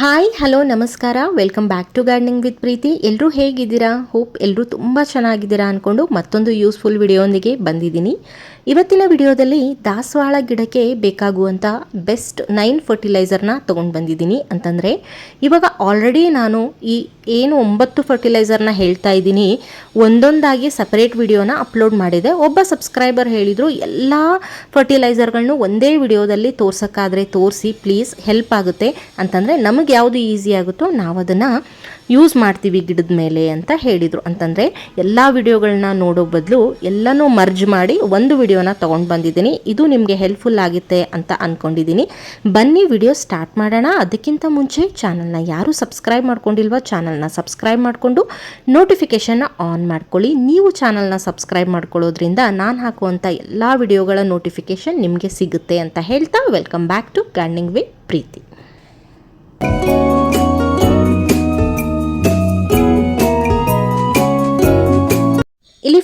Hi hello ನಮಸ್ಕಾರ. Welcome back to gardening with Preethi ಎಲ್ಲರೂ ಹೇಗಿದ್ದೀರಾ? ಹೋಪ್ ಎಲ್ಲರೂ ತುಂಬ ಚೆನ್ನಾಗಿದ್ದೀರಾ ಅಂದ್ಕೊಂಡು ಮತ್ತೊಂದು ಯೂಸ್ಫುಲ್ ವಿಡಿಯೋಂದಿಗೆ ಬಂದಿದ್ದೀನಿ. ಇವತ್ತಿನ ವಿಡಿಯೋದಲ್ಲಿ ದಾಸವಾಳ ಗಿಡಕ್ಕೆ ಬೇಕಾಗುವಂಥ ಬೆಸ್ಟ್ ನೈನ್ ಫರ್ಟಿಲೈಸರ್ನ ತೊಗೊಂಡು ಬಂದಿದ್ದೀನಿ ಅಂತಂದರೆ, ಇವಾಗ ಆಲ್ರೆಡಿ ನಾನು ಈ ಏನು ಒಂಬತ್ತು ಫರ್ಟಿಲೈಸರ್ನ ಹೇಳ್ತಾ ಇದ್ದೀನಿ. ಒಂದೊಂದಾಗಿ ಸಪರೇಟ್ ವಿಡಿಯೋನ ಅಪ್ಲೋಡ್ ಮಾಡಿದೆ. ಒಬ್ಬ ಸಬ್ಸ್ಕ್ರೈಬರ್ ಹೇಳಿದರು, ಎಲ್ಲ ಫರ್ಟಿಲೈಸರ್ಗಳನ್ನು ಒಂದೇ ವಿಡಿಯೋದಲ್ಲಿ ತೋರ್ಸೋಕ್ಕಾದರೆ ತೋರಿಸಿ ಪ್ಲೀಸ್ ಹೆಲ್ಪ್ ಆಗುತ್ತೆ. ಅಂತಂದರೆ, ನಮಗೆ ಯಾವುದು ಈಸಿ ಆಗುತ್ತೋ ನಾವು ಅದನ್ನು ಯೂಸ್ ಮಾಡ್ತೀವಿ ಗಿಡದ ಮೇಲೆ ಅಂತ ಹೇಳಿದರು. ಅಂತಂದರೆ ಎಲ್ಲ ವಿಡಿಯೋಗಳನ್ನ ನೋಡೋ ಬದಲು ಎಲ್ಲನೂ ಮರ್ಜ್ ಮಾಡಿ ಒಂದು ವಿಡಿಯೋನ ತೊಗೊಂಡು ಬಂದಿದ್ದೀನಿ. ಇದು ನಿಮಗೆ ಹೆಲ್ಪ್ಫುಲ್ ಆಗುತ್ತೆ ಅಂತ ಅಂದ್ಕೊಂಡಿದ್ದೀನಿ ಬನ್ನಿ ವಿಡಿಯೋ ಸ್ಟಾರ್ಟ್ ಮಾಡೋಣ. ಅದಕ್ಕಿಂತ ಮುಂಚೆ ಚಾನಲ್ನ ಯಾರು ಸಬ್ಸ್ಕ್ರೈಬ್ ಮಾಡ್ಕೊಂಡಿಲ್ವ ಚಾನಲ್ನ ಸಬ್ಸ್ಕ್ರೈಬ್ ಮಾಡಿಕೊಂಡು ನೋಟಿಫಿಕೇಷನ್ನ ಆನ್ ಮಾಡ್ಕೊಳ್ಳಿ. ನೀವು ಚಾನಲ್ನ ಸಬ್ಸ್ಕ್ರೈಬ್ ಮಾಡ್ಕೊಳ್ಳೋದ್ರಿಂದ ನಾನು ಹಾಕುವಂಥ ಎಲ್ಲ ವಿಡಿಯೋಗಳ ನೋಟಿಫಿಕೇಷನ್ ನಿಮಗೆ ಸಿಗುತ್ತೆ ಅಂತ ಹೇಳ್ತಾ welcome back to gardening with Preethi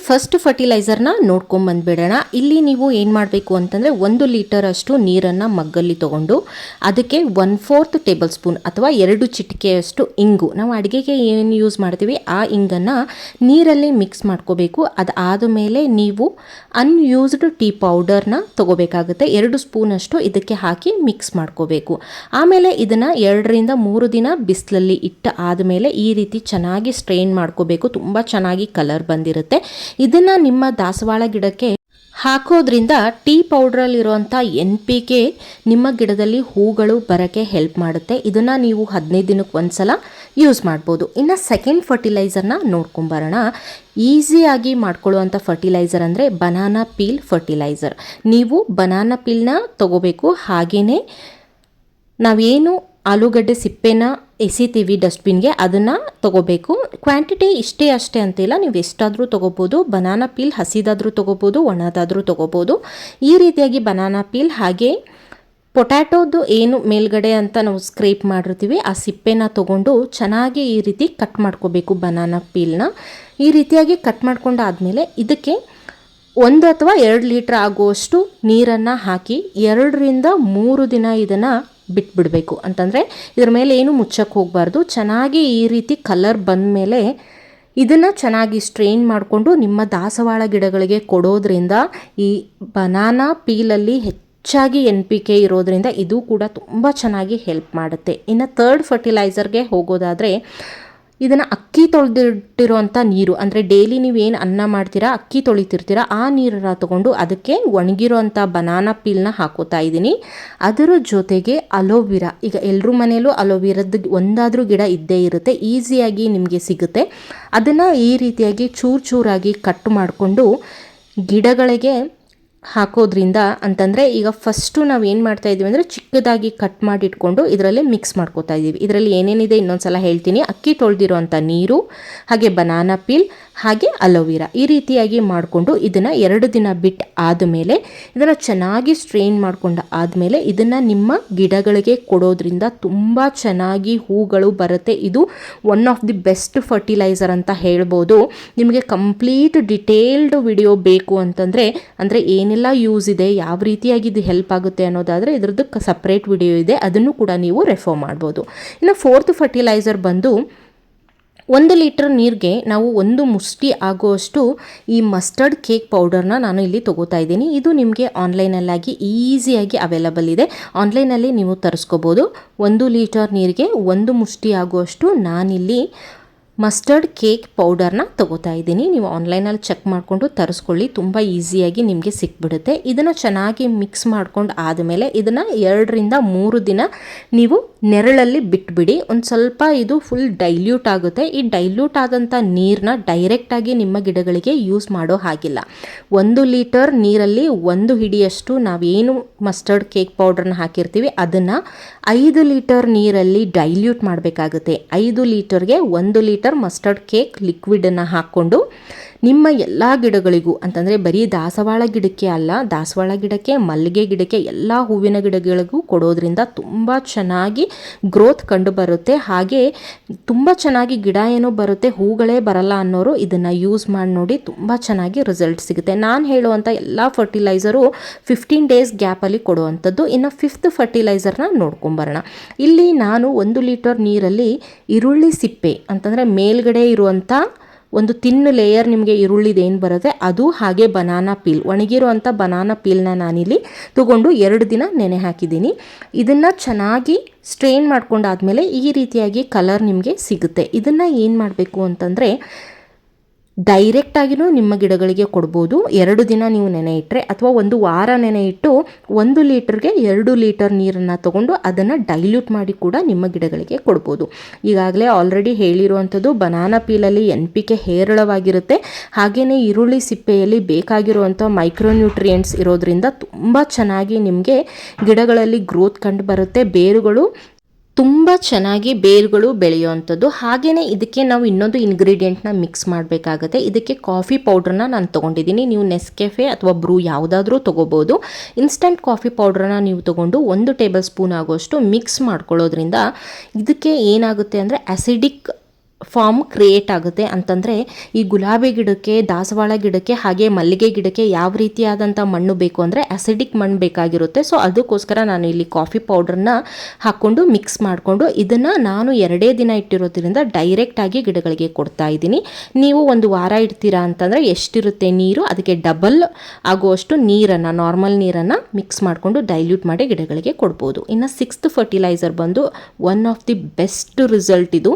first ಫರ್ಟಿಲೈಸರ್ನ ನೋಡ್ಕೊಂಬಂದ್ಬಿಡೋಣ ಇಲ್ಲಿ ನೀವು ಏನು ಮಾಡಬೇಕು ಅಂತಂದರೆ ಒಂದು ಲೀಟರ್ ಅಷ್ಟು ನೀರನ್ನು ಮಗ್ಗಲ್ಲಿ ತೊಗೊಂಡು ಅದಕ್ಕೆ ಒನ್ ಫೋರ್ತ್ ಟೇಬಲ್ ಸ್ಪೂನ್ ಅಥವಾ ಎರಡು ಚಿಟಿಕೆಯಷ್ಟು ಇಂಗು. ನಾವು ಅಡುಗೆಗೆ ಏನು ಯೂಸ್ ಮಾಡ್ತೀವಿ? ಆ ಇಂಗನ್ನು ನೀರಲ್ಲಿ ಮಿಕ್ಸ್ ಮಾಡ್ಕೋಬೇಕು. ಅದಾದ ಮೇಲೆ ನೀವು ಅನ್ಯೂಸ್ಡ್ ಟೀ ಪೌಡರ್ನ ತೊಗೋಬೇಕಾಗುತ್ತೆ. ಎರಡು ಸ್ಪೂನಷ್ಟು ಇದಕ್ಕೆ ಹಾಕಿ ಮಿಕ್ಸ್ ಮಾಡ್ಕೋಬೇಕು. ಆಮೇಲೆ ಇದನ್ನು ಎರಡರಿಂದ ಮೂರು ದಿನ ಬಿಸಿಲಲ್ಲಿ ಇಟ್ಟ ಆದಮೇಲೆ ಈ ರೀತಿ ಚೆನ್ನಾಗಿ ಸ್ಟ್ರೈನ್ ಮಾಡ್ಕೋಬೇಕು. ತುಂಬ ಚೆನ್ನಾಗಿ ಕಲರ್ ಬಂದಿರುತ್ತೆ. ಇದನ್ನು ನಿಮ್ಮ ದಾಸವಾಳ ಗಿಡಕ್ಕೆ ಹಾಕೋದ್ರಿಂದ ಟೀ ಪೌಡ್ರಲ್ಲಿರುವಂಥ ಎನ್ ಪಿ ಕೆ ನಿಮ್ಮ ಗಿಡದಲ್ಲಿ ಹೂಗಳು ಬರೋಕ್ಕೆ ಹೆಲ್ಪ್ ಮಾಡುತ್ತೆ. ಇದನ್ನು ನೀವು ಹದಿನೈದು ದಿನಕ್ಕೆ ಒಂದ್ಸಲ ಯೂಸ್ ಮಾಡ್ಬೋದು. ಇನ್ನು ಸೆಕೆಂಡ್ ಫರ್ಟಿಲೈಸರ್ನ ನೋಡ್ಕೊಂಬರೋಣ ಈಸಿಯಾಗಿ ಮಾಡ್ಕೊಳ್ಳುವಂಥ ಫರ್ಟಿಲೈಸರ್ ಅಂದರೆ ಬನಾನಾ ಪೀಲ್ ಫರ್ಟಿಲೈಸರ್ ನೀವು ಬನಾನಾ ಪೀಲ್ನ ತೊಗೋಬೇಕು. ಹಾಗೆಯೇ ನಾವೇನು ಆಲೂಗಡ್ಡೆ ಸಿಪ್ಪೆನ ಎಸಿತೀವಿ ಡಸ್ಟ್ಬಿನ್ಗೆ, ಅದನ್ನು ತೊಗೋಬೇಕು. ಕ್ವಾಂಟಿಟಿ ಇಷ್ಟೇ ಅಷ್ಟೇ ಅಂತಿಲ್ಲ, ನೀವು ಎಷ್ಟಾದರೂ ತೊಗೋಬೋದು, ಬನಾನಾ ಪೀಲ್ ಹಸಿದಾದರೂ ತೊಗೋಬೋದು, ಒಣದಾದರೂ ತೊಗೋಬೋದು. ಈ ರೀತಿಯಾಗಿ ಬನಾನಾ ಪೀಲ್ ಹಾಗೆ ಪೊಟ್ಯಾಟೋದು ಏನು ಮೇಲ್ಗಡೆ ಅಂತ ನಾವು ಸ್ಕ್ರೇಪ್ ಮಾಡಿರ್ತೀವಿ, ಆ ಸಿಪ್ಪೆನ ತೊಗೊಂಡು ಚೆನ್ನಾಗಿ ಈ ರೀತಿ ಕಟ್ ಮಾಡ್ಕೋಬೇಕು ಬನಾನಾ ಪೀಲ್ನ. ಈ ರೀತಿಯಾಗಿ ಕಟ್ ಮಾಡ್ಕೊಂಡಾದಮೇಲೆ ಇದಕ್ಕೆ ಒಂದು ಅಥವಾ ಎರಡು ಲೀಟ್ರ್ ಆಗುವಷ್ಟು ನೀರನ್ನು ಹಾಕಿ, ಎರಡರಿಂದ ಮೂರು ದಿನ ಇದನ್ನು ಬಿಟ್ಬಿಡಬೇಕು. ಅಂತಂದರೆ ಇದ್ರ ಮೇಲೆ ಏನು ಮುಚ್ಚಕ್ಕೆ ಹೋಗಬಾರ್ದು. ಚೆನ್ನಾಗಿ ಈ ರೀತಿ ಕಲರ್ ಬಂದ ಮೇಲೆ ಇದನ್ನು ಚೆನ್ನಾಗಿ ಸ್ಟ್ರೈನ್ ಮಾಡಿಕೊಂಡು ನಿಮ್ಮ ದಾಸವಾಳ ಗಿಡಗಳಿಗೆ ಕೊಡೋದ್ರಿಂದ ಈ ಬನಾನಾ ಪೀಲಲ್ಲಿ ಹೆಚ್ಚಾಗಿ ಎನ್ ಪಿ ಕೆ ಇರೋದ್ರಿಂದ ಇದು ಕೂಡ ತುಂಬ ಚೆನ್ನಾಗಿ ಹೆಲ್ಪ್ ಮಾಡುತ್ತೆ. ಇನ್ನು ಥರ್ಡ್ ಫರ್ಟಿಲೈಸರ್ಗೆ ಹೋಗೋದಾದರೆ ಇದನ್ನು ಅಕ್ಕಿ ತೊಳೆದಿಟ್ಟಿರುವಂಥ ನೀರು, ಅಂದರೆ ಡೈಲಿ ನೀವು ಏನು ಅನ್ನ ಮಾಡ್ತೀರಾ, ಅಕ್ಕಿ ತೊಳಿತಿರ್ತೀರ, ಆ ನೀರನ್ನು ತೊಗೊಂಡು ಅದಕ್ಕೆ ಒಣಗಿರೋವಂಥ ಬನಾನಾ ಪೀಲ್ನ ಹಾಕೋತಾ ಇದ್ದೀನಿ. ಅದರ ಜೊತೆಗೆ ಅಲೋವಿರಾ, ಈಗ ಎಲ್ಲರೂ ಮನೆಯಲ್ಲೂ ಅಲೋವಿರದ್ದು ಒಂದಾದರೂ ಗಿಡ ಇದ್ದೇ ಇರುತ್ತೆ, ಈಸಿಯಾಗಿ ನಿಮಗೆ ಸಿಗುತ್ತೆ. ಅದನ್ನು ಈ ರೀತಿಯಾಗಿ ಚೂರು ಚೂರಾಗಿ ಕಟ್ ಮಾಡಿಕೊಂಡು ಗಿಡಗಳಿಗೆ ಹಾಕೋದ್ರಿಂದ ಅಂತಂದರೆ ಈಗ ಫಸ್ಟು ನಾವು ಏನು ಮಾಡ್ತಾ ಇದ್ದೀವಿ ಅಂದರೆ ಚಿಕ್ಕದಾಗಿ ಕಟ್ ಮಾಡಿ ಇಟ್ಕೊಂಡು ಇದರಲ್ಲಿ ಮಿಕ್ಸ್ ಮಾಡ್ಕೋತಾ ಇದ್ದೀವಿ. ಇದರಲ್ಲಿ ಏನೇನಿದೆ ಇನ್ನೊಂದು ಸಲ ಹೇಳ್ತೀನಿ. ಅಕ್ಕಿ ತೊಳೆದಿರೋಂಥ ನೀರು, ಹಾಗೆ ಬನಾನಾ ಪೀಲ್ ಹಾಗೆ ಅಲೋವಿರಾ. ಈ ರೀತಿಯಾಗಿ ಮಾಡಿಕೊಂಡು ಇದನ್ನು ಎರಡು ದಿನ ಬಿಟ್ಟು ಆದಮೇಲೆ, ಇದನ್ನು ಚೆನ್ನಾಗಿ ಸ್ಟ್ರೈನ್ ಮಾಡಿಕೊಂಡು ಆದಮೇಲೆ ಇದನ್ನು ನಿಮ್ಮ ಗಿಡಗಳಿಗೆ ಕೊಡೋದ್ರಿಂದ ತುಂಬ ಚೆನ್ನಾಗಿ ಹೂಗಳು ಬರುತ್ತೆ. ಇದು one of the best fertiliser ಅಂತ ಹೇಳ್ಬೋದು. ನಿಮಗೆ ಕಂಪ್ಲೀಟ್ ಡಿಟೇಲ್ಡ್ ವಿಡಿಯೋ ಬೇಕು ಅಂತಂದರೆ, ಅಂದರೆ ಏನೆಲ್ಲ ಯೂಸ್ ಇದೆ, ಯಾವ ರೀತಿಯಾಗಿ ಇದು ಹೆಲ್ಪ್ ಆಗುತ್ತೆ ಅನ್ನೋದಾದರೆ ಇದ್ರದ್ದು ಸಪ್ರೇಟ್ ವಿಡಿಯೋ ಇದೆ. ಅದನ್ನು ಕೂಡ ನೀವು ರೆಫರ್ ಮಾಡ್ಬೋದು. ಇನ್ನು ಫೋರ್ತ್ ಫರ್ಟಿಲೈಸರ್ ಬಂದು ಒಂದು ಲೀಟರ್ ನೀರಿಗೆ ನಾವು ಒಂದು ಮುಷ್ಟಿ ಆಗುವಷ್ಟು ಈ ಮಸ್ಟರ್ಡ್ ಕೇಕ್ ಪೌಡರ್ನ ನಾನು ಇಲ್ಲಿ ತೊಗೋತಾ ಇದ್ದೀನಿ. ಇದು ನಿಮಗೆ ಆನ್ಲೈನಲ್ಲಾಗಿ ಈಸಿಯಾಗಿ ಅವೈಲಬಲ್ ಇದೆ. ಆನ್ಲೈನಲ್ಲಿ ನೀವು ತರಿಸ್ಕೋಬೋದು. ಒಂದು ಲೀಟರ್ ನೀರಿಗೆ ಒಂದು ಮುಷ್ಟಿ ಆಗುವಷ್ಟು ನಾನಿಲ್ಲಿ ಮಸ್ಟರ್ಡ್ ಕೇಕ್ ಪೌಡರ್ನ ತೊಗೋತಾ ಇದ್ದೀನಿ. ನೀವು ಆನ್ಲೈನಲ್ಲಿ ಚೆಕ್ ಮಾಡಿಕೊಂಡು ತರಿಸ್ಕೊಳ್ಳಿ. ತುಂಬ ಈಸಿಯಾಗಿ ನಿಮಗೆ ಸಿಕ್ಬಿಡುತ್ತೆ. ಇದನ್ನು ಚೆನ್ನಾಗಿ ಮಿಕ್ಸ್ ಮಾಡ್ಕೊಂಡು ಆದಮೇಲೆ ಇದನ್ನು ಎರಡರಿಂದ ಮೂರು ದಿನ ನೀವು ನೆರಳಲ್ಲಿ ಬಿಟ್ಬಿಡಿ. ಒಂದು ಸ್ವಲ್ಪ ಇದು ಫುಲ್ ಡೈಲ್ಯೂಟ್ ಆಗುತ್ತೆ. ಈ ಡೈಲ್ಯೂಟ್ ಆದಂಥ ನೀರನ್ನ ಡೈರೆಕ್ಟಾಗಿ ನಿಮ್ಮ ಗಿಡಗಳಿಗೆ ಯೂಸ್ ಮಾಡೋ ಹಾಗಿಲ್ಲ. ಒಂದು ಲೀಟರ್ ನೀರಲ್ಲಿ ಒಂದು ಹಿಡಿಯಷ್ಟು ನಾವೇನು ಮಸ್ಟರ್ಡ್ ಕೇಕ್ ಪೌಡ್ರನ್ನ ಹಾಕಿರ್ತೀವಿ, ಅದನ್ನು ಐದು ಲೀಟರ್ ನೀರಲ್ಲಿ ಡೈಲ್ಯೂಟ್ ಮಾಡಬೇಕಾಗುತ್ತೆ. ಐದು ಲೀಟರ್ಗೆ ಒಂದು ಲೀಟರ್ ಮಸ್ಟರ್ಡ್ ಕೇಕ್ ಲಿಕ್ವಿಡನ್ನು ಹಾಕ್ಕೊಂಡು ನಿಮ್ಮ ಎಲ್ಲ ಗಿಡಗಳಿಗೂ ಅಂತಂದರೆ ಬರೀ ದಾಸವಾಳ ಗಿಡಕ್ಕೆ ಅಲ್ಲ, ದಾಸವಾಳ ಗಿಡಕ್ಕೆ, ಮಲ್ಲಿಗೆ ಗಿಡಕ್ಕೆ ಎಲ್ಲ ಹೂವಿನ ಗಿಡಗಳಿಗೂ ಕೊಡೋದ್ರಿಂದ ತುಂಬ ಚೆನ್ನಾಗಿ ಗ್ರೋತ್ ಕಂಡು ಬರುತ್ತೆ. ಹಾಗೆ ತುಂಬ ಚೆನ್ನಾಗಿ ಗಿಡ ಏನೋ ಬರುತ್ತೆ, ಹೂಗಳೇ ಬರಲ್ಲ ಅನ್ನೋರು ಇದನ್ನು ಯೂಸ್ ಮಾಡಿ ನೋಡಿ ತುಂಬ ಚೆನ್ನಾಗಿ ರಿಸಲ್ಟ್ ಸಿಗುತ್ತೆ. ನಾನು ಹೇಳುವಂಥ ಎಲ್ಲ ಫರ್ಟಿಲೈಸರು ಫಿಫ್ಟೀನ್ ಡೇಸ್ ಗ್ಯಾಪಲ್ಲಿ ಕೊಡುವಂಥದ್ದು. ಇನ್ನು ಫಿಫ್ತ್ ಫರ್ಟಿಲೈಸರ್ನ ನೋಡ್ಕೊಂಬರೋಣ. ಇಲ್ಲಿ ನಾನು ಒಂದು ಲೀಟರ್ ನೀರಲ್ಲಿ ಈರುಳ್ಳಿ ಸಿಪ್ಪೆ ಅಂತಂದರೆ ಮೇಲ್ಗಡೆ ಇರುವಂಥ ಒಂದು ತಿನ್ನು ಲೇಯರ್ ನಿಮಗೆ ಈರುಳ್ಳಿದೇನು ಬರುತ್ತೆ, ಅದು ಹಾಗೆ ಬನಾನಾ ಪೀಲ್ ಒಣಗಿರುವಂಥ ಬನಾನಾ ಪೀಲ್ನ ನಾನಿಲ್ಲಿ ತಗೊಂಡು ಎರಡು ದಿನ ನೆನೆ ಹಾಕಿದ್ದೀನಿ. ಇದನ್ನು ಚೆನ್ನಾಗಿ ಸ್ಟ್ರೈನ್ ಮಾಡ್ಕೊಂಡಾದಮೇಲೆ ಈ ರೀತಿಯಾಗಿ ಕಲರ್ ನಿಮಗೆ ಸಿಗುತ್ತೆ. ಇದನ್ನು ಏನು ಮಾಡಬೇಕು ಅಂತಂದರೆ ಡೈರೆಕ್ಟಾಗಿಯೂ ನಿಮ್ಮ ಗಿಡಗಳಿಗೆ ಕೊಡ್ಬೋದು. ಎರಡು ದಿನ ನೀವು ನೆನೆ ಇಟ್ಟರೆ ಅಥವಾ ಒಂದು ವಾರ ನೆನೆ ಇಟ್ಟು ಒಂದು ಲೀಟ್ರಿಗೆ ಎರಡು ಲೀಟರ್ ನೀರನ್ನು ತಗೊಂಡು ಅದನ್ನು ಡೈಲ್ಯೂಟ್ ಮಾಡಿ ಕೂಡ ನಿಮ್ಮ ಗಿಡಗಳಿಗೆ ಕೊಡ್ಬೋದು. ಈಗಾಗಲೇ ಆಲ್ರೆಡಿ ಹೇಳಿರುವಂಥದ್ದು ಬನಾನಾ ಪೀಲಲ್ಲಿ ಎನ್ ಪಿ ಕೆ ಹೇರಳವಾಗಿರುತ್ತೆ. ಹಾಗೆಯೇ ಈರುಳ್ಳಿ ಸಿಪ್ಪೆಯಲ್ಲಿ ಬೇಕಾಗಿರುವಂಥ ಮೈಕ್ರೋನ್ಯೂಟ್ರಿಯೆಂಟ್ಸ್ ಇರೋದ್ರಿಂದ ತುಂಬ ಚೆನ್ನಾಗಿ ನಿಮಗೆ ಗಿಡಗಳಲ್ಲಿ ಗ್ರೋತ್ ಕಂಡು ಬರುತ್ತೆ. ಬೇರುಗಳು ತುಂಬ ಚೆನ್ನಾಗಿ ಬೇರುಗಳು ಬೆಳೆಯುವಂಥದ್ದು. ಹಾಗೆಯೇ ಇದಕ್ಕೆ ನಾವು ಇನ್ನೊಂದು ಇಂಗ್ರೀಡಿಯೆಂಟ್ನ ಮಿಕ್ಸ್ ಮಾಡಬೇಕಾಗತ್ತೆ. ಇದಕ್ಕೆ ಕಾಫಿ ಪೌಡ್ರನ್ನ ನಾನು ತೊಗೊಂಡಿದ್ದೀನಿ. ನೀವು ನೆಸ್ಕೆಫೆ ಅಥವಾ ಬ್ರೂ ಯಾವುದಾದ್ರೂ ತೊಗೋಬೋದು. ಇನ್ಸ್ಟಂಟ್ ಕಾಫಿ ಪೌಡ್ರನ್ನ ನೀವು ತೊಗೊಂಡು ಒಂದು ಟೇಬಲ್ ಸ್ಪೂನ್ ಆಗುವಷ್ಟು ಮಿಕ್ಸ್ ಮಾಡ್ಕೊಳ್ಳೋದ್ರಿಂದ ಇದಕ್ಕೆ ಏನಾಗುತ್ತೆ ಅಂದರೆ ಆ್ಯಸಿಡಿಕ್ ಫಾರ್ಮ್ ಕ್ರಿಯೇಟ್ ಆಗುತ್ತೆ ಅಂತಂದರೆ ಈ ಗುಲಾಬಿ ಗಿಡಕ್ಕೆ, ದಾಸವಾಳ ಗಿಡಕ್ಕೆ ಹಾಗೆ ಮಲ್ಲಿಗೆ ಗಿಡಕ್ಕೆ ಯಾವ ರೀತಿಯಾದಂಥ ಮಣ್ಣು ಬೇಕು ಅಂದರೆ ಅಸಿಡಿಕ್ ಮಣ್ಣು ಬೇಕಾಗಿರುತ್ತೆ. ಸೊ ಅದಕ್ಕೋಸ್ಕರ ನಾನು ಇಲ್ಲಿ ಕಾಫಿ ಪೌಡ್ರನ್ನ ಹಾಕ್ಕೊಂಡು ಮಿಕ್ಸ್ ಮಾಡಿಕೊಂಡು ಇದನ್ನು ನಾನು ಎರಡೇ ದಿನ ಇಟ್ಟಿರೋದ್ರಿಂದ ಡೈರೆಕ್ಟಾಗಿ ಗಿಡಗಳಿಗೆ ಕೊಡ್ತಾ ಇದ್ದೀನಿ. ನೀವು ಒಂದು ವಾರ ಇಡ್ತೀರಾ ಅಂತಂದರೆ ಎಷ್ಟಿರುತ್ತೆ ನೀರು? ಅದಕ್ಕೆ ಡಬಲ್ ಆಗುವಷ್ಟು ನೀರನ್ನು ನಾರ್ಮಲ್ ನೀರನ್ನು ಮಿಕ್ಸ್ ಮಾಡಿಕೊಂಡು ಡೈಲ್ಯೂಟ್ ಮಾಡಿ ಗಿಡಗಳಿಗೆ ಕೊಡ್ಬೋದು. ಇನ್ನು ಸಿಕ್ಸ್ತ್ ಫರ್ಟಿಲೈಸರ್ ಬಂದು one of the best result ಇದು.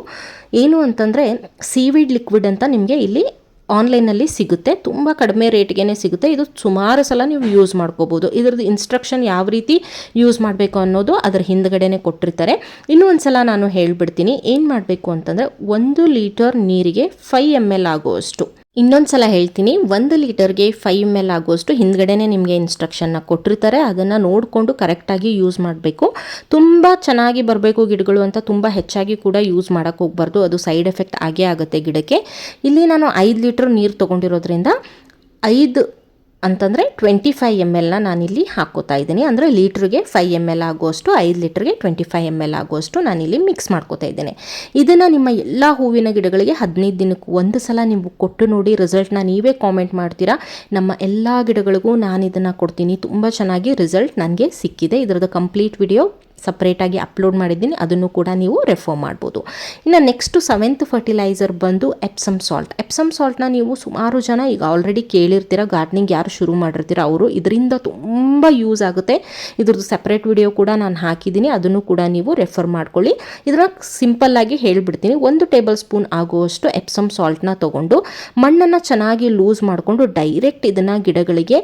ಏನು ಅಂತಂದರೆ ಸೀವಿಡ್ ಲಿಕ್ವಿಡ್ ಅಂತ ನಿಮಗೆ ಇಲ್ಲಿ ಆನ್ಲೈನಲ್ಲಿ ಸಿಗುತ್ತೆ. ತುಂಬ ಕಡಿಮೆ ರೇಟ್ಗೆ ಸಿಗುತ್ತೆ. ಇದು ಸುಮಾರು ಸಲ ನೀವು ಯೂಸ್ ಮಾಡ್ಕೋಬೋದು. ಇದ್ರದ್ದು ಇನ್ಸ್ಟ್ರಕ್ಷನ್ ಯಾವ ರೀತಿ ಯೂಸ್ ಮಾಡಬೇಕು ಅನ್ನೋದು ಅದರ ಹಿಂದ್ಗಡೆನೆ ಕೊಟ್ಟಿರ್ತಾರೆ. ಇನ್ನೂ ಒಂದು ಸಲ ನಾನು ಹೇಳಿಬಿಡ್ತೀನಿ. ಏನು ಮಾಡಬೇಕು ಅಂತಂದರೆ ಒಂದು ಲೀಟರ್ ನೀರಿಗೆ ಫೈ ಎಂ ಎಲ್ ಆಗುವಷ್ಟು ಇನ್ನೊಂದು ಸಲ ಹೇಳ್ತೀನಿ, ಒಂದು ಲೀಟರ್ಗೆ ಫೈವ್ ಎಂ ಎಲ್ ಆಗೋಷ್ಟು ಹಿಂದ್ಗಡೆನೇ ನಿಮಗೆ ಇನ್ಸ್ಟ್ರಕ್ಷನ್ನ ಕೊಟ್ಟಿರ್ತಾರೆ. ಅದನ್ನು ನೋಡಿಕೊಂಡು ಕರೆಕ್ಟಾಗಿ ಯೂಸ್ ಮಾಡಬೇಕು. ತುಂಬ ಚೆನ್ನಾಗಿ ಬರಬೇಕು ಗಿಡಗಳು ಅಂತ ತುಂಬ ಹೆಚ್ಚಾಗಿ ಕೂಡ ಯೂಸ್ ಮಾಡೋಕ್ಕೆ ಹೋಗ್ಬಾರ್ದು. ಅದು ಸೈಡ್ ಎಫೆಕ್ಟ್ ಆಗೇ ಆಗುತ್ತೆ ಗಿಡಕ್ಕೆ. ಇಲ್ಲಿ ನಾನು ಐದು ಲೀಟ್ರ್ ನೀರು ತೊಗೊಂಡಿರೋದ್ರಿಂದ ಐದು ಅಂತಂದರೆ ಟ್ವೆಂಟಿ ಫೈವ್ ಎಂ ಎಲ್ನ ನಾನಿಲ್ಲಿ ಹಾಕೋತಾ ಇದ್ದೀನಿ. ಅಂದರೆ ಲೀಟ್ರಿಗೆ ಫೈವ್ ಎಂ ಎಲ್ ಆಗುವಷ್ಟು, ಐದು ಲೀಟ್ರಿಗೆ ಟ್ವೆಂಟಿ ಫೈವ್ ಎಂ ಎಲ್ ಆಗುವಷ್ಟು ನಾನಿಲ್ಲಿ ಮಿಕ್ಸ್ ಮಾಡ್ಕೋತಾ ಇದ್ದೇನೆ. ಇದನ್ನು ನಿಮ್ಮ ಎಲ್ಲ ಹೂವಿನ ಗಿಡಗಳಿಗೆ ಹದಿನೈದು ದಿನಕ್ಕೆ ಒಂದು ಸಲ ನೀವು ಕೊಟ್ಟು ನೋಡಿ ರಿಸಲ್ಟ್ನ ನೀವೇ ಕಾಮೆಂಟ್ ಮಾಡ್ತೀರಾ? ನಮ್ಮ ಎಲ್ಲ ಗಿಡಗಳಿಗೂ ನಾನು ಇದನ್ನು ಕೊಡ್ತೀನಿ. ತುಂಬ ಚೆನ್ನಾಗಿ ರಿಸಲ್ಟ್ ನನಗೆ ಸಿಕ್ಕಿದೆ. ಇದರದ್ದು ಕಂಪ್ಲೀಟ್ ವಿಡಿಯೋ ಸಪ್ರೇಟಾಗಿ ಅಪ್ಲೋಡ್ ಮಾಡಿದ್ದೀನಿ. ಅದನ್ನು ಕೂಡ ನೀವು ರೆಫರ್ ಮಾಡ್ಬೋದು. ಇನ್ನು ನೆಕ್ಸ್ಟು ಸೆವೆಂತ್ ಫರ್ಟಿಲೈಸರ್ ಬಂದು ಎಪ್ಸಮ್ ಸಾಲ್ಟ್ ಎಪ್ಸಮ್ ಸಾಲ್ಟ್ನ ನೀವು ಸುಮಾರು ಜನ ಈಗ ಆಲ್ರೆಡಿ ಕೇಳಿರ್ತೀರ ಗಾರ್ಡ್ನಿಂಗ್ ಯಾರು ಶುರು ಮಾಡಿರ್ತೀರ ಅವರು. ಇದರಿಂದ ತುಂಬ ಯೂಸ್ ಆಗುತ್ತೆ. ಇದ್ರದ್ದು ಸಪ್ರೇಟ್ ವಿಡಿಯೋ ಕೂಡ ನಾನು ಹಾಕಿದ್ದೀನಿ. ಅದನ್ನು ಕೂಡ ನೀವು ರೆಫರ್ ಮಾಡ್ಕೊಳ್ಳಿ. ಇದನ್ನ ಸಿಂಪಲ್ಲಾಗಿ ಹೇಳಿಬಿಡ್ತೀನಿ. ಒಂದು ಟೇಬಲ್ ಸ್ಪೂನ್ ಆಗುವಷ್ಟು ಎಪ್ಸಮ್ ಸಾಲ್ಟ್ನ ತೊಗೊಂಡು ಮಣ್ಣನ್ನು ಚೆನ್ನಾಗಿ ಲೂಸ್ ಮಾಡಿಕೊಂಡು ಡೈರೆಕ್ಟ್ ಇದನ್ನು ಗಿಡಗಳಿಗೆ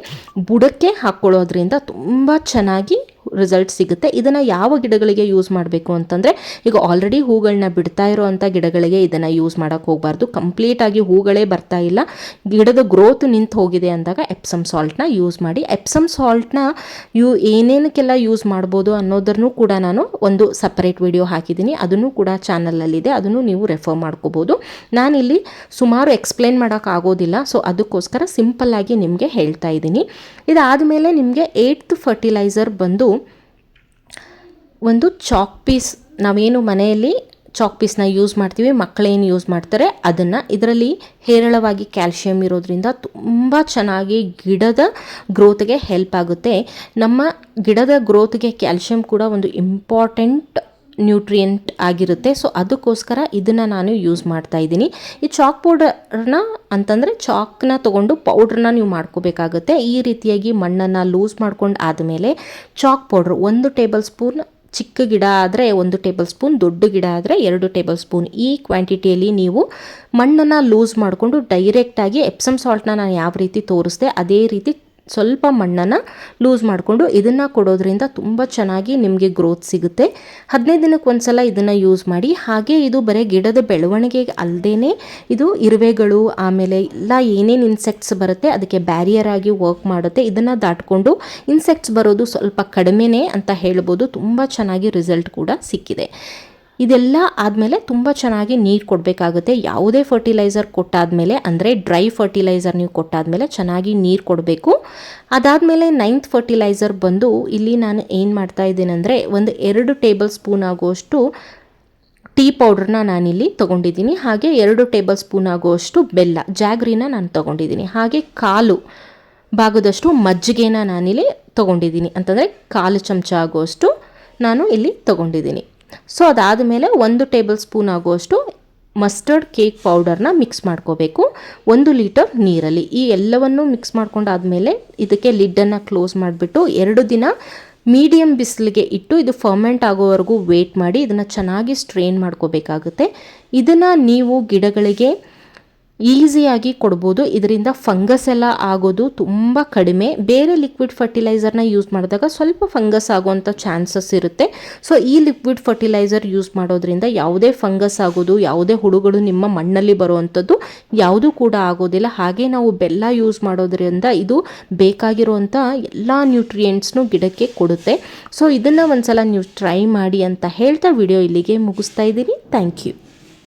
ಬುಡಕ್ಕೆ ಹಾಕ್ಕೊಳ್ಳೋದ್ರಿಂದ ತುಂಬ ಚೆನ್ನಾಗಿ ರಿಸಲ್ಟ್ ಸಿಗುತ್ತೆ. ಇದನ್ನು ಯಾವ ಗಿಡಗಳಿಗೆ ಯೂಸ್ ಮಾಡಬೇಕು ಅಂತಂದರೆ, ಈಗ ಆಲ್ರೆಡಿ ಹೂಗಳನ್ನ ಬಿಡ್ತಾ ಇರೋವಂಥ ಗಿಡಗಳಿಗೆ ಇದನ್ನು ಯೂಸ್ ಮಾಡೋಕ್ಕೆ ಹೋಗಬಾರ್ದು. ಕಂಪ್ಲೀಟಾಗಿ ಹೂಗಳೇ ಬರ್ತಾ ಇಲ್ಲ. ಗಿಡದ ಗ್ರೋತ್ ನಿಂತು ಹೋಗಿದೆ ಅಂದಾಗ ಎಪ್ಸಮ್ ಸಾಲ್ಟ್ನ ಯೂಸ್ ಮಾಡಿ. ಎಪ್ಸಮ್ ಸಾಲ್ಟ್ನ ಯೂ ಏನೇನಕ್ಕೆಲ್ಲ ಯೂಸ್ ಮಾಡ್ಬೋದು ಅನ್ನೋದನ್ನು ಕೂಡ ನಾನು ಒಂದು ಸಪ್ರೇಟ್ ವಿಡಿಯೋ ಹಾಕಿದ್ದೀನಿ. ಅದನ್ನು ಕೂಡ ಚಾನಲಲ್ಲಿದೆ ಅದನ್ನು ನೀವು ರೆಫರ್ ಮಾಡ್ಕೋಬೋದು. ನಾನಿಲ್ಲಿ ಸುಮಾರು ಎಕ್ಸ್ಪ್ಲೇನ್ ಮಾಡೋಕ್ಕಾಗೋದಿಲ್ಲ ಸೊ ಅದಕ್ಕೋಸ್ಕರ ಸಿಂಪಲ್ಲಾಗಿ ನಿಮಗೆ ಹೇಳ್ತಾ ಇದ್ದೀನಿ. ಇದಾದಮೇಲೆ ನಿಮಗೆ ಏಯ್ತ್ ಫರ್ಟಿಲೈಸರ್ ಬಂದು ಒಂದು ಚಾಕ್ ಪೀಸ್ ನಾವೇನು ಮನೆಯಲ್ಲಿ ಚಾಕ್ ಪೀಸ್ನ ಯೂಸ್ ಮಾಡ್ತೀವಿ ಮಕ್ಕಳೇನು ಯೂಸ್ ಮಾಡ್ತಾರೆ, ಅದನ್ನು ಇದರಲ್ಲಿ ಹೇರಳವಾಗಿ ಕ್ಯಾಲ್ಶಿಯಂ ಇರೋದ್ರಿಂದ ತುಂಬ ಚೆನ್ನಾಗಿ ಗಿಡದ ಗ್ರೋತ್ಗೆ ಹೆಲ್ಪ್ ಆಗುತ್ತೆ. ನಮ್ಮ ಗಿಡದ ಗ್ರೋತ್ಗೆ ಕ್ಯಾಲ್ಶಿಯಂ ಕೂಡ ಒಂದು ಇಂಪಾರ್ಟೆಂಟ್ ನ್ಯೂಟ್ರಿಯೆಂಟ್ ಆಗಿರುತ್ತೆ. ಸೊ ಅದಕ್ಕೋಸ್ಕರ ಇದನ್ನು ನಾನು ಯೂಸ್ ಮಾಡ್ತಾ ಇದ್ದೀನಿ. ಈ ಚಾಕ್ ಪೌಡರ್ನ ಅಂತಂದರೆ ಚಾಕ್ನ ತೊಗೊಂಡು ಪೌಡ್ರನ್ನ ನೀವು ಮಾಡ್ಕೋಬೇಕಾಗುತ್ತೆ. ಈ ರೀತಿಯಾಗಿ ಮಣ್ಣನ್ನು ಲೂಸ್ ಮಾಡ್ಕೊಂಡು ಆದಮೇಲೆ ಚಾಕ್ ಪೌಡ್ರ್ ಒಂದು ಟೇಬಲ್ ಸ್ಪೂನ್ ಚಿಕ್ಕ ಗಿಡ ಆದರೆ ಒಂದು ಟೇಬಲ್ ಸ್ಪೂನ್, ದೊಡ್ಡ ಗಿಡ ಆದರೆ ಎರಡು ಟೇಬಲ್ ಸ್ಪೂನ್. ಈ ಕ್ವಾಂಟಿಟಿಯಲ್ಲಿ ನೀವು ಮಣ್ಣನ್ನು ಲೂಸ್ ಮಾಡಿಕೊಂಡು ಡೈರೆಕ್ಟಾಗಿ ಎಪ್ಸಮ್ ಸಾಲ್ಟ್ನ ನಾನು ಯಾವ ರೀತಿ ತೋರಿಸ್ದೆ, ಅದೇ ರೀತಿ ಸ್ವಲ್ಪ ಮಣ್ಣನ್ನು ಲೂಸ್ ಮಾಡಿಕೊಂಡು ಇದನ್ನು ಕೊಡೋದ್ರಿಂದ ತುಂಬ ಚೆನ್ನಾಗಿ ನಿಮಗೆ ಗ್ರೋತ್ ಸಿಗುತ್ತೆ. ಹದಿನೈದು ದಿನಕ್ಕೆ ಒಂದು ಸಲ ಇದನ್ನು ಯೂಸ್ ಮಾಡಿ, ಹಾಗೆ ಇದು ಬರೀ ಗಿಡದ ಬೆಳವಣಿಗೆಗೆ ಅಲ್ಲದೇ ಇದು ಇರುವೆಗಳು, ಆಮೇಲೆ ಎಲ್ಲ ಏನೇನು ಇನ್ಸೆಕ್ಟ್ಸ್ ಬರುತ್ತೆ ಅದಕ್ಕೆ ಬ್ಯಾರಿಯರ್ ಆಗಿ ವರ್ಕ್ ಮಾಡುತ್ತೆ. ಇದನ್ನು ದಾಟ್ಕೊಂಡು ಇನ್ಸೆಕ್ಟ್ಸ್ ಬರೋದು ಸ್ವಲ್ಪ ಕಡಿಮೆನೇ ಅಂತ ಹೇಳ್ಬೋದು. ತುಂಬ ಚೆನ್ನಾಗಿ ರಿಸಲ್ಟ್ ಕೂಡ ಸಿಕ್ಕಿದೆ. ಇದೆಲ್ಲ ಆದಮೇಲೆ ತುಂಬ ಚೆನ್ನಾಗಿ ನೀರು ಕೊಡಬೇಕಾಗುತ್ತೆ. ಯಾವುದೇ ಫರ್ಟಿಲೈಸರ್ ಕೊಟ್ಟಾದಮೇಲೆ, ಅಂದರೆ ಡ್ರೈ ಫರ್ಟಿಲೈಸರ್ ನೀವು ಕೊಟ್ಟಾದಮೇಲೆ ಚೆನ್ನಾಗಿ ನೀರು ಕೊಡಬೇಕು. ಅದಾದಮೇಲೆ ನೈನ್ತ್ ಫರ್ಟಿಲೈಸರ್ ಬಂದು ಇಲ್ಲಿ ನಾನು ಏನು ಮಾಡ್ತಾ ಇದ್ದೀನಿ ಅಂದರೆ ಒಂದು ಎರಡು ಟೇಬಲ್ ಸ್ಪೂನ್ ಆಗುವಷ್ಟು ಟೀ ಪೌಡ್ರನ್ನ ನಾನಿಲ್ಲಿ ತೊಗೊಂಡಿದ್ದೀನಿ. ಹಾಗೆ ಎರಡು ಟೇಬಲ್ ಸ್ಪೂನ್ ಆಗುವಷ್ಟು ಬೆಲ್ಲ, ಜಾಗ್ರಿನ ನಾನು ತೊಗೊಂಡಿದ್ದೀನಿ. ಹಾಗೆ ಕಾಲು ಭಾಗದಷ್ಟು ಮಜ್ಜಿಗೆನ ನಾನಿಲ್ಲಿ ತೊಗೊಂಡಿದ್ದೀನಿ. ಅಂತಂದರೆ ಕಾಲು ಚಮಚ ಆಗುವಷ್ಟು ನಾನು ಇಲ್ಲಿ ತೊಗೊಂಡಿದ್ದೀನಿ. ಸೊ ಅದಾದ ಮೇಲೆ ಒಂದು ಟೇಬಲ್ ಸ್ಪೂನ್ ಆಗುವಷ್ಟು ಮಸ್ಟರ್ಡ್ ಕೇಕ್ ಪೌಡರ್ನ ಮಿಕ್ಸ್ ಮಾಡ್ಕೋಬೇಕು. ಒಂದು ಲೀಟರ್ ನೀರಲ್ಲಿ. ಈ ಎಲ್ಲವನ್ನು ಮಿಕ್ಸ್ ಮಾಡ್ಕೊಂಡಾದಮೇಲೆ ಇದಕ್ಕೆ ಲಿಡ್ಡನ್ನು ಕ್ಲೋಸ್ ಮಾಡಿಬಿಟ್ಟು ಎರಡು ದಿನ ಮೀಡಿಯಮ್ ಬಿಸಿಲಿಗೆ ಇಟ್ಟು ಇದು ಫರ್ಮೆಂಟ್ ಆಗೋವರೆಗೂ ವೇಟ್ ಮಾಡಿ ಇದನ್ನು ಚೆನ್ನಾಗಿ ಸ್ಟ್ರೈನ್ ಮಾಡ್ಕೋಬೇಕಾಗುತ್ತೆ. ಇದನ್ನು ನೀವು ಗಿಡಗಳಿಗೆ ಈಸಿಯಾಗಿ ಕೊಡ್ಬೋದು. ಇದರಿಂದ ಫಂಗಸ್ ಎಲ್ಲ ಆಗೋದು ತುಂಬ ಕಡಿಮೆ. ಬೇರೆ ಲಿಕ್ವಿಡ್ ಫರ್ಟಿಲೈಸರ್ನ ಯೂಸ್ ಮಾಡಿದಾಗ ಸ್ವಲ್ಪ ಫಂಗಸ್ ಆಗುವಂಥ ಚಾನ್ಸಸ್ ಇರುತ್ತೆ. ಸೊ ಈ ಲಿಕ್ವಿಡ್ ಫರ್ಟಿಲೈಸರ್ ಯೂಸ್ ಮಾಡೋದ್ರಿಂದ ಯಾವುದೇ ಫಂಗಸ್ ಆಗೋದು, ಯಾವುದೇ ಹುಳುಗಳು ನಿಮ್ಮ ಮಣ್ಣಲ್ಲಿ ಬರುವಂಥದ್ದು ಯಾವುದೂ ಕೂಡ ಆಗೋದಿಲ್ಲ. ಹಾಗೆ ನಾವು ಬೆಲ್ಲ ಯೂಸ್ ಮಾಡೋದ್ರಿಂದ ಇದು ಬೇಕಾಗಿರುವಂಥ ಎಲ್ಲ ನ್ಯೂಟ್ರಿಯೆಂಟ್ಸ್ನು ಗಿಡಕ್ಕೆ ಕೊಡುತ್ತೆ. ಸೊ ಇದನ್ನು ಒಂದ್ಸಲ ನೀವು ಟ್ರೈ ಮಾಡಿ ಅಂತ ಹೇಳ್ತಾ ವಿಡಿಯೋ ಇಲ್ಲಿಗೆ ಮುಗಿಸ್ತಾ ಇದ್ದೀನಿ. Thank you